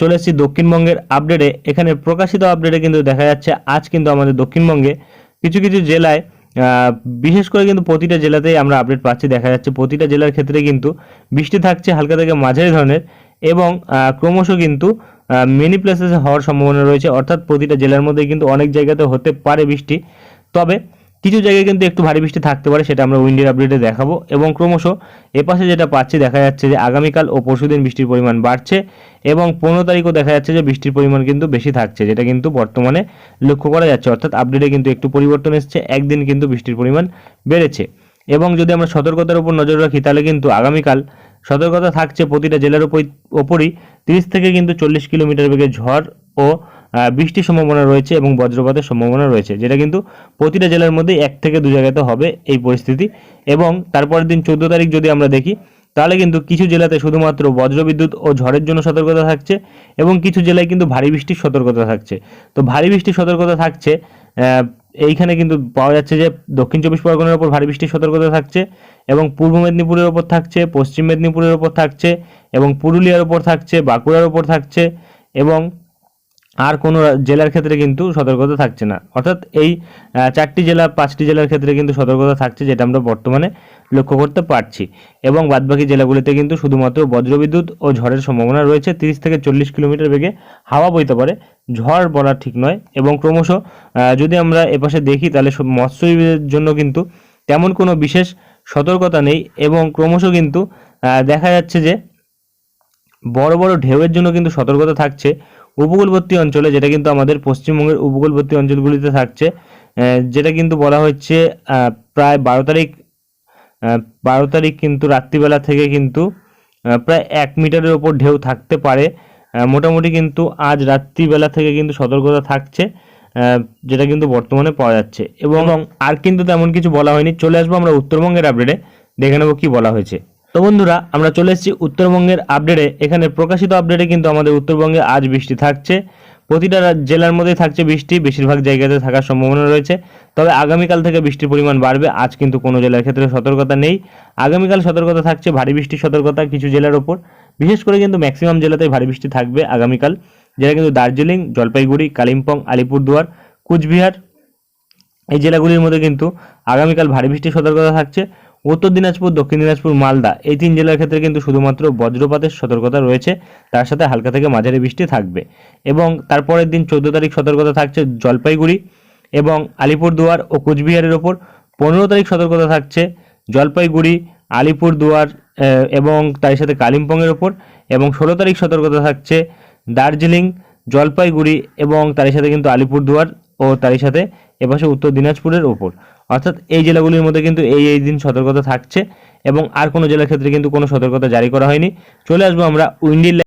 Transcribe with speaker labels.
Speaker 1: চলে এসেছি দক্ষিণবঙ্গের আপডেটে এখানে প্রকাশিত আপডেটে কিন্তু দেখা যাচ্ছে, আজ কিন্তু আমাদের দক্ষিণবঙ্গে কিছু কিছু জেলায় বিশেষ করে কিন্তু প্রতিটা জেলাতেই আমরা আপডেট পাচ্ছি, দেখা যাচ্ছে প্রতিটা জেলার ক্ষেত্রে কিন্তু বৃষ্টি থাকছে হালকা থেকে মাঝারি ধরনের এবং ক্রমশ কিন্তু মেনি প্লেসেসে হওয়ার সম্ভাবনা রয়েছে। অর্থাৎ প্রতিটা জেলার মধ্যে কিন্তু অনেক জায়গাতে হতে পারে বৃষ্টি। তবে কিছু জায়গায় কিন্তু একটু ভারী বৃষ্টি থাকতে পারে, সেটা আমরা উইন্ডের আপডেটে দেখাবো। এবং ক্রমশ এপাশে যেটা পাচ্ছি, দেখা যাচ্ছে যে আগামীকাল ও পরশুদিন বৃষ্টির পরিমাণ বাড়ছে এবং পনেরো তারিখও দেখা যাচ্ছে যে বৃষ্টির পরিমাণ কিন্তু বেশি থাকছে, যেটা কিন্তু বর্তমানে লক্ষ্য করা যাচ্ছে। অর্থাৎ আপডেটে কিন্তু একটু পরিবর্তন এসছে, একদিন কিন্তু বৃষ্টির পরিমাণ বেড়েছে। এবং যদি আমরা সতর্কতার উপর নজর রাখি, তাহলে কিন্তু আগামীকাল সতর্কতা থাকছে প্রতিটা জেলার ওপরই, তিরিশ থেকে কিন্তু চল্লিশ কিলোমিটার বেগে ঝড় ও বৃষ্টির সম্ভাবনা রয়েছে এবং বজ্রপাতের সম্ভাবনা রয়েছে, যেটা কিন্তু প্রতিটা জেলার মধ্যে এক থেকে দু জায়গাতে হবে এই পরিস্থিতি। এবং তারপরের দিন চোদ্দ তারিখ যদি আমরা দেখি, তাহলে কিন্তু কিছু জেলাতে শুধুমাত্র বজ্রবিদ্যুৎ ও ঝড়ের জন্য সতর্কতা থাকছে এবং কিছু জেলায় কিন্তু ভারী বৃষ্টির সতর্কতা থাকছে। তো ভারী বৃষ্টির সতর্কতা থাকছে এইখানে কিন্তু পাওয়া যাচ্ছে যে দক্ষিণ চব্বিশ পরগনার ওপর ভারী বৃষ্টির সতর্কতা থাকছে এবং পূর্ব মেদিনীপুরের ওপর থাকছে, পশ্চিম মেদিনীপুরের ওপর থাকছে এবং পুরুলিয়ার ওপর থাকছে, বাঁকুড়ার ওপর থাকছে এবং আর কোনো জেলার ক্ষেত্রে কিন্তু সতর্কতা থাকছে না। অর্থাৎ এই চারটি জেলা, পাঁচটি জেলার ক্ষেত্রে কিন্তু সতর্কতা থাকছে যেটা আমরা বর্তমানে লক্ষ্য করতে পারছি। এবং বাদবাকি জেলাগুলিতে কিন্তু শুধুমাত্র বজ্রবিদ্যুৎ ও ঝড়ের সম্ভাবনা রয়েছে। তিরিশ থেকে চল্লিশ কিলোমিটার বেগে হাওয়া বইতে পারে। ঝড় বলা ঠিক নয় এবং ক্রমশ যদি আমরা এপাশে দেখি তাহলে মৎস্যজীবীদের জন্য কিন্তু তেমন কোনো বিশেষ সতর্কতা নেই এবং ক্রমশ কিন্তু দেখা যাচ্ছে যে বড় বড় ঢেউয়ের জন্য কিন্তু সতর্কতা থাকছে। উপকূলবর্তী অঞ্চলে যেটা কিন্তু আমাদের পশ্চিমবঙ্গের উপকূলবর্তী অঞ্চলগুলিতে থাকছে যেটা কিন্তু বলা হচ্ছে প্রায় বারো তারিখ বারো তারিখ কিন্তু রাত্রিবেলা থেকে কিন্তু প্রায় এক মিটারের ওপর ঢেউ থাকতে পারে। মোটামুটি কিন্তু আজ রাত্রিবেলা থেকে কিন্তু সতর্কতা থাকছে যেটা কিন্তু বর্তমানে পাওয়া যাচ্ছে। এবং আর কিন্তু তেমন কিছু বলা হয়নি। চলে আসব আমরা উত্তরবঙ্গের আপডেটে দেখে নেব কি বলা হয়েছে। তো বন্ধুরা, আমরা চলে এসেছি উত্তরবঙ্গের আপডেটে। এখানে প্রকাশিত আপডেটে কিন্তু আমাদের উত্তরবঙ্গে আজ বৃষ্টি থাকছে। প্রতিটা জেলার মধ্যে থাকছে বৃষ্টি, বেশিরভাগ জায়গাতে থাকার সম্ভাবনা রয়েছে। তবে আগামীকাল থেকে বৃষ্টির পরিমাণ বাড়বে। আজ কিন্তু কোনো জেলার ক্ষেত্রে সতর্কতা নেই। আগামীকাল সতর্কতা থাকছে, ভারী বৃষ্টির সতর্কতা কিছু জেলার ওপর। বিশেষ করে কিন্তু ম্যাক্সিমাম জেলাতেই ভারী বৃষ্টি থাকবে আগামীকাল। যেটা কিন্তু দার্জিলিং, জলপাইগুড়ি, কালিম্পং, আলিপুরদুয়ার, কুচবিহার এই জেলাগুলির মধ্যে কিন্তু আগামীকাল ভারী বৃষ্টির সতর্কতা থাকছে। উত্তর দিনাজপুর, দক্ষিণ দিনাজপুর, মালদা এই তিন জেলার ক্ষেত্রে কিন্তু শুধুমাত্র বজ্রপাতের সতর্কতা রয়েছে। তার সাথে হালকা থেকে মাঝারি বৃষ্টি থাকবে। এবং তারপরের দিন চোদ্দ তারিখ সতর্কতা থাকছে জলপাইগুড়ি এবং আলিপুরদুয়ার ও কুচবিহারের ওপর। পনেরো তারিখ সতর্কতা থাকছে জলপাইগুড়ি, আলিপুরদুয়ার এবং তার সাথে কালিম্পংয়ের ওপর। এবং ষোলো তারিখ সতর্কতা থাকছে দার্জিলিং, জলপাইগুড়ি এবং তার সাথে কিন্তু আলিপুরদুয়ার ও তারই সাথে এপাশে উত্তর দিনাজপুরের ওপর। অর্থাৎ এই জেলাগুলির মধ্যে কিন্তু এই এই দিন সতর্কতা থাকছে এবং আর কোনো জেলার ক্ষেত্রে কিন্তু কোনো সতর্কতা জারি করা হয়নি। চলে আসব আমরা উইন্ডি